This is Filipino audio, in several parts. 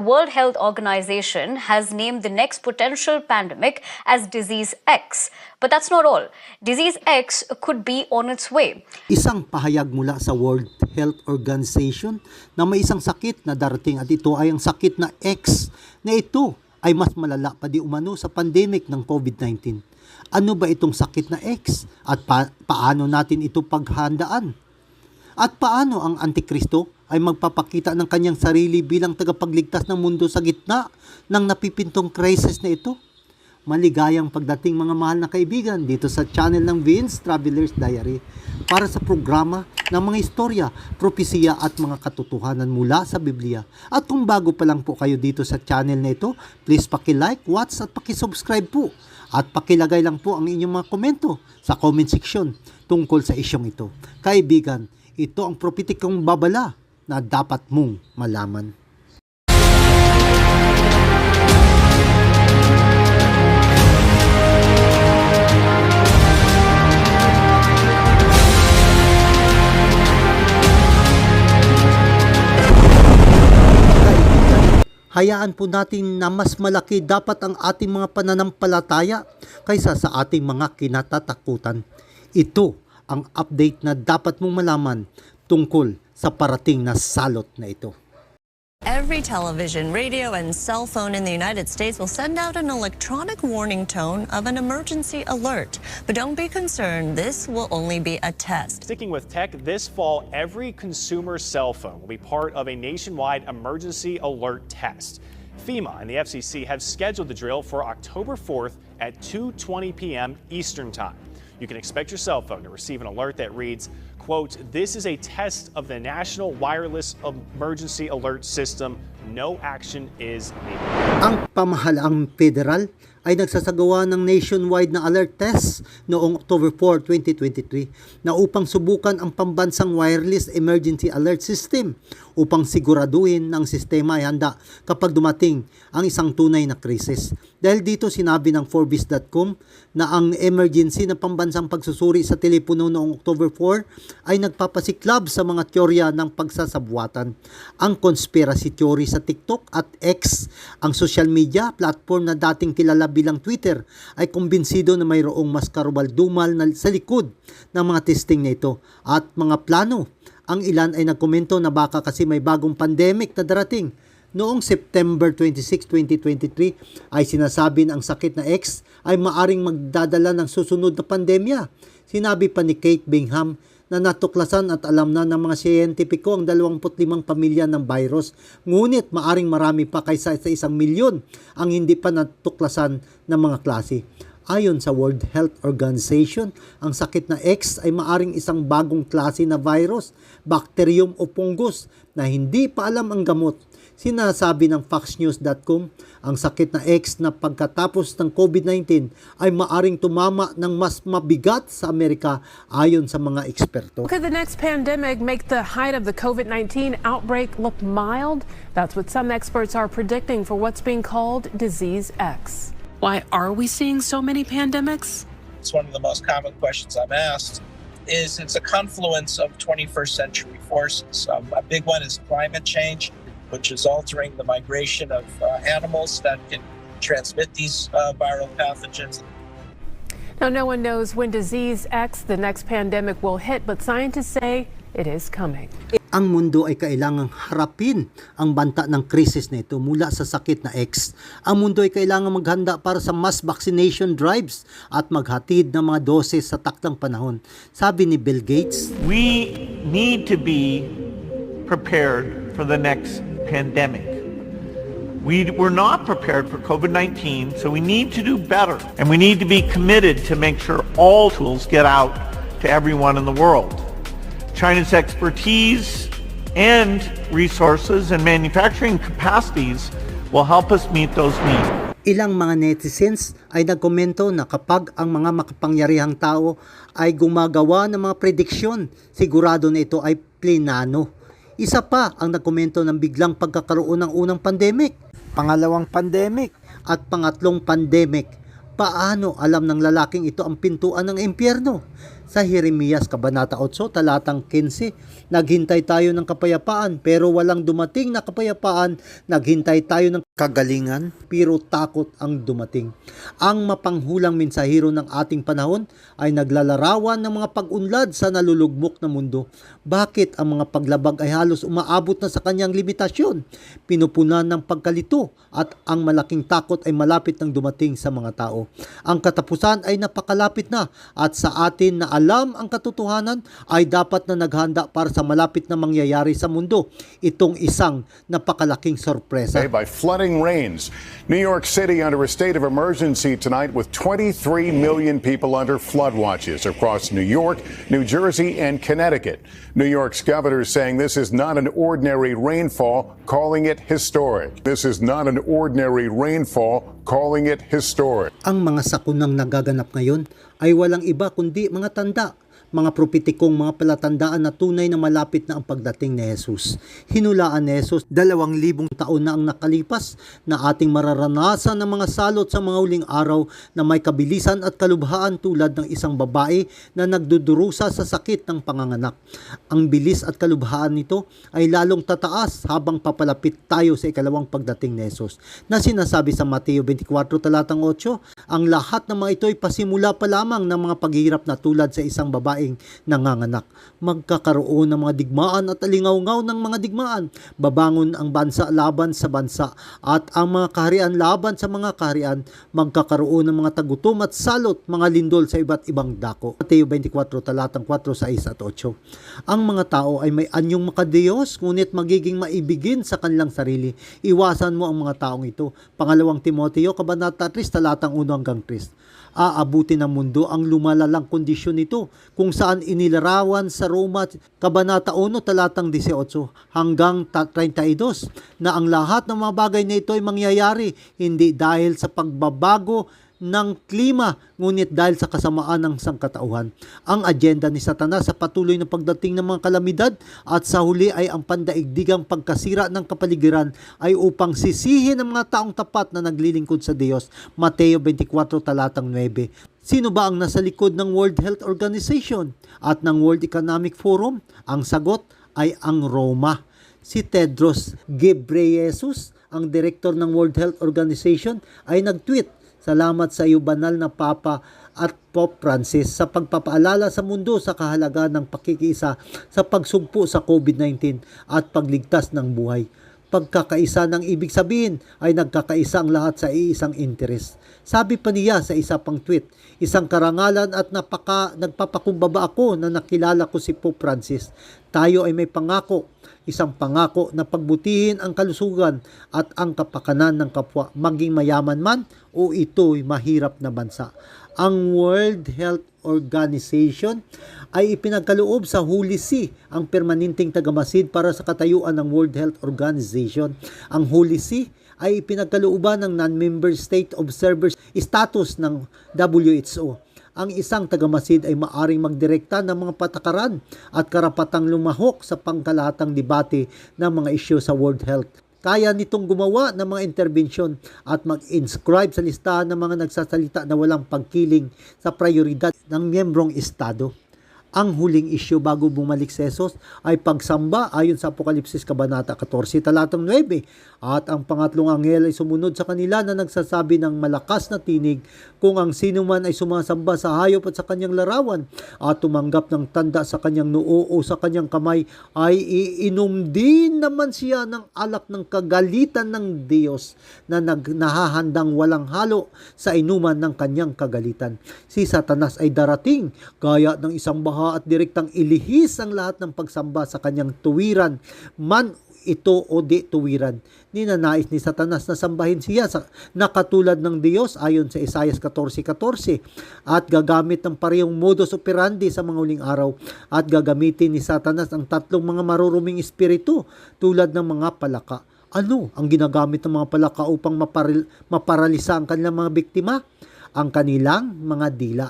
World Health Organization has named the next potential pandemic as Disease X. But that's not all. Disease X could be on its way. Isang pahayag mula sa World Health Organization na may isang sakit na darating at ito ay ang sakit na X na ito ay mas malala pa di umano sa pandemic ng COVID-19. Ano ba itong sakit na X at pa- paano natin ito paghandaan? At paano ang Antikristo ay magpapakita ng kanyang sarili bilang tagapagligtas ng mundo sa gitna ng napipintong crisis na ito? Maligayang pagdating mga mahal na kaibigan dito sa channel ng Vince Traveler's Diary para sa programa ng mga istorya, propesiya at mga katotohanan mula sa Biblia. At kung bago pa lang po kayo dito sa channel na ito, please paki-like, watch at paki-subscribe po. At pakilagay lang po ang inyong mga komento sa comment section tungkol sa isyong ito. Kaibigan, ito ang propetikong babala na dapat mong malaman. hayaan po natin na mas malaki dapat ang ating mga pananampalataya kaysa sa ating mga kinatatakutan. Ito ang update na dapat mong malaman tungkol sa parating na salot na ito. Every television, radio, and cell phone in the United States will send out an electronic warning tone of an emergency alert. But don't be concerned, this will only be a test. Sticking with tech, this fall, every consumer cell phone will be part of a nationwide emergency alert test. FEMA and the FCC have scheduled the drill for October 4th at 2:20 p.m. Eastern Time. You can expect your cell phone to receive an alert that reads, quote, "This is a test of the National Wireless Emergency Alert System. No action is needed." Ang pamahalaang federal ay nagsasagawa ng nationwide na alert test noong October 4, 2023 na upang subukan ang pambansang wireless emergency alert system upang siguraduhin ang sistema ay handa kapag dumating ang isang tunay na krisis. Dahil dito sinabi ng Forbes.com na ang emergency na pambansang pagsusuri sa telepono noong October 4 ay nagpapasiklab sa mga teorya ng pagsasabuatan. Ang conspiracy theory sa TikTok at X, ang social media platform na dating kilala bilang Twitter, ay kumbinsido na mayroong mas karubal-dumal na sa likod ng mga testing na ito at mga plano. Ang ilan ay nagkomento na baka kasi may bagong pandemic na darating Noong September 26, 2023 ay sinasabi na ang sakit na X ay maaring magdadala ng susunod na pandemya. Sinabi pa ni Kate Bingham na natuklasan at alam na ng mga siyentipiko ang 25 pamilya ng virus. Ngunit maaring marami pa kaysa sa isang milyon ang hindi pa natuklasan ng mga klase. Ayon sa World Health Organization, ang sakit na X ay maaring isang bagong klase na virus, bacterium o fungus na hindi pa alam ang gamot. Sinasabi ng foxnews.com, ang sakit na X na pagkatapos ng COVID-19 ay maaring tumama ng mas mabigat sa Amerika ayon sa mga eksperto. Could the next pandemic make the height of the COVID 19 outbreak look mild? That's what some experts are predicting for what's being called Disease X. Why are we seeing so many pandemics? it's one of the most common questions I'm asked, is it's a confluence of 21st century forces. Um, a big one is climate change, which is altering the migration of uh, animals that can transmit these uh, viral pathogens. Now, no one knows when Disease X, the next pandemic, will hit, but scientists say it is coming. Ang mundo ay kailangang harapin ang banta ng krisis na ito mula sa sakit na X. Ang mundo ay kailangang maghanda para sa mass vaccination drives at maghatid ng mga doses sa takdang panahon. Sabi ni Bill Gates, We need to be prepared for the next pandemic. We were not prepared for COVID-19, so we need to do better. And we need to be committed to make sure all tools get out to everyone in the world. China's expertise and resources and manufacturing capacities will help us meet those needs. Ilang mga netizens ay nagkomento na kapag ang mga makapangyarihang tao ay gumagawa ng mga prediksyon, sigurado na ito ay plinano. Isa pa ang nagkomento ng biglang pagkakaroon ng unang pandemic, pangalawang pandemic, at pangatlong pandemic. Paano alam ng lalaking ito ang pintuan ng impyerno? Sa Jeremias Kabanata 8, talatang 15, naghintay tayo ng kapayapaan pero walang dumating na kapayapaan, naghintay tayo ng kagalingan pero takot ang dumating. Ang mapanghulang mensahero ng ating panahon ay naglalarawan ng mga pag-unlad sa nalulugmok na mundo. Bakit ang mga paglabag ay halos umaabot na sa kanyang limitasyon? Pinupunan ng pagkalito at ang malaking takot ay malapit nang dumating sa mga tao. Ang katapusan ay napakalapit na at sa atin na alam ang katotohanan ay dapat na naghanda para sa malapit na mangyayari sa mundo. Itong isang napakalaking sorpresa. by flooding rains. New York City under a state of emergency tonight with 23 million people under flood watches across New York, New Jersey, and Connecticut. New York's governor saying this is not an ordinary rainfall, calling it historic. This is not an ordinary rainfall, calling it historic. Ang mga sakunang nagaganap ngayon ay walang iba kundi mga tanda, mga propetikong mga palatandaan na tunay na malapit na ang pagdating ni Jesus. Hinulaan ni Jesus, dalawang libong taon na ang nakalipas na ating mararanasan ng mga salot sa mga uling araw na may kabilisan at kalubhaan tulad ng isang babae na nagdudurusa sa sakit ng panganganak. Ang bilis at kalubhaan nito ay lalong tataas habang papalapit tayo sa ikalawang pagdating ni Jesus. Na sinasabi sa Mateo 24 talatang 8, ang lahat ng mga ito ay pasimula pa lamang ng mga paghihirap na tulad sa isang babaeng nanganganak. Magkakaroon ng mga digmaan at alingaw-ngaw ng mga digmaan. Babangon ang bansa laban sa bansa at ang mga kaharian laban sa mga kaharian. Magkakaroon ng mga tagutom at salot, mga lindol sa iba't ibang dako. Mateo 24 talatang 4, 6 at 8. Ang mga tao ay may anyong makadiyos, ngunit magiging maibigin sa kanilang sarili. Iwasan mo ang mga taong ito. Pangalawang Timoteo, Kabanata 3, talatang 1 hanggang 3 aabuti ng mundo ang lumalalang kondisyon nito kung saan inilarawan sa Roma Kabanata 1 talatang 18 hanggang ta- 32 na ang lahat ng mga bagay na ito ay mangyayari hindi dahil sa pagbabago ng klima, ngunit dahil sa kasamaan ng sangkatauhan. Ang agenda ni Satanas sa patuloy na pagdating ng mga kalamidad at sa huli ay ang pandaigdigang pagkasira ng kapaligiran ay upang sisihin ang mga taong tapat na naglilingkod sa Diyos. Mateo 24 talatang 9. Sino ba ang nasa likod ng World Health Organization at ng World Economic Forum? Ang sagot ay ang Roma. Si Tedros Ghebreyesus, ang direktor ng World Health Organization, ay nag-tweet Salamat sa iyo banal na Papa at Pope Francis sa pagpapaalala sa mundo sa kahalagaan ng pakikiisa sa pagsugpo sa COVID-19 at pagligtas ng buhay. Pagkakaisa ng ibig sabihin ay nagkakaisa ang lahat sa iisang interes. Sabi pa niya sa isa pang tweet, isang karangalan at napaka, nagpapakumbaba ako na nakilala ko si Pope Francis. Tayo ay may pangako, isang pangako na pagbutihin ang kalusugan at ang kapakanan ng kapwa, maging mayaman man o ito'y mahirap na bansa. Ang World Health Organization ay ipinagkaloob sa Holy See ang permanenteng tagamasid para sa katayuan ng World Health Organization. Ang Holy See ay ipinagkalooban ng non-member state observer status ng WHO. Ang isang tagamasid ay maaring magdirekta ng mga patakaran at karapatang lumahok sa pangkalahatang debate ng mga isyu sa World Health kaya nitong gumawa ng mga intervensyon at mag-inscribe sa listahan ng mga nagsasalita na walang pagkiling sa prioridad ng miyembrong Estado. Ang huling isyu bago bumalik sa Jesus ay pagsamba ayon sa Apokalipsis Kabanata 14 talatang 9 at ang pangatlong anghel ay sumunod sa kanila na nagsasabi ng malakas na tinig kung ang sino man ay sumasamba sa hayop at sa kanyang larawan at tumanggap ng tanda sa kanyang noo o sa kanyang kamay ay iinom din naman siya ng alak ng kagalitan ng Diyos na nag, nahahandang walang halo sa inuman ng kanyang kagalitan. Si Satanas ay darating gaya ng isang baha at direktang ilihis ang lahat ng pagsamba sa kanyang tuwiran man ito o di tuwiran. Ninanais ni Satanas na sambahin siya sa, na katulad ng Diyos ayon sa Isaiah 14.14 at gagamit ng parehong modus operandi sa mga uling araw at gagamitin ni Satanas ang tatlong mga maruruming espiritu tulad ng mga palaka. Ano ang ginagamit ng mga palaka upang maparil, maparalisa ang kanilang mga biktima? Ang kanilang mga dila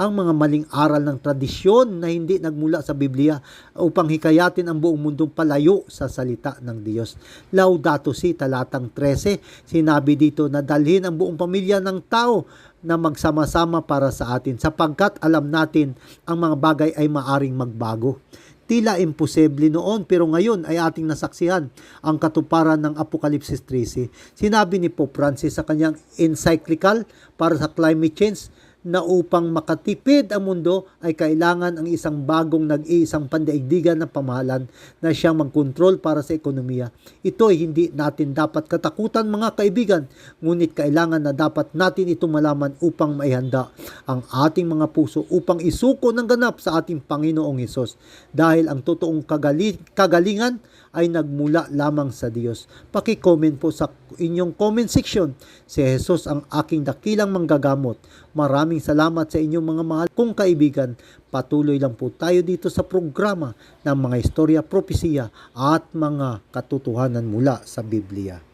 ang mga maling aral ng tradisyon na hindi nagmula sa Biblia upang hikayatin ang buong mundong palayo sa salita ng Diyos. Laudato si talatang 13, sinabi dito na dalhin ang buong pamilya ng tao na magsama-sama para sa atin sapagkat alam natin ang mga bagay ay maaring magbago. Tila imposible noon pero ngayon ay ating nasaksihan ang katuparan ng Apokalipsis 13. Sinabi ni Pope Francis sa kanyang encyclical para sa climate change na upang makatipid ang mundo ay kailangan ang isang bagong nag-iisang pandaigdigan ng pamahalan na siyang magkontrol para sa ekonomiya. Ito ay hindi natin dapat katakutan mga kaibigan, ngunit kailangan na dapat natin ito malaman upang maihanda ang ating mga puso upang isuko ng ganap sa ating Panginoong Hesus dahil ang totoong kagali- kagalingan ay nagmula lamang sa Diyos. Paki-comment po sa inyong comment section. Si Jesus ang aking dakilang manggagamot. Maraming salamat sa inyong mga mahal kong kaibigan. Patuloy lang po tayo dito sa programa ng mga istorya, propesiya at mga katotohanan mula sa Biblia.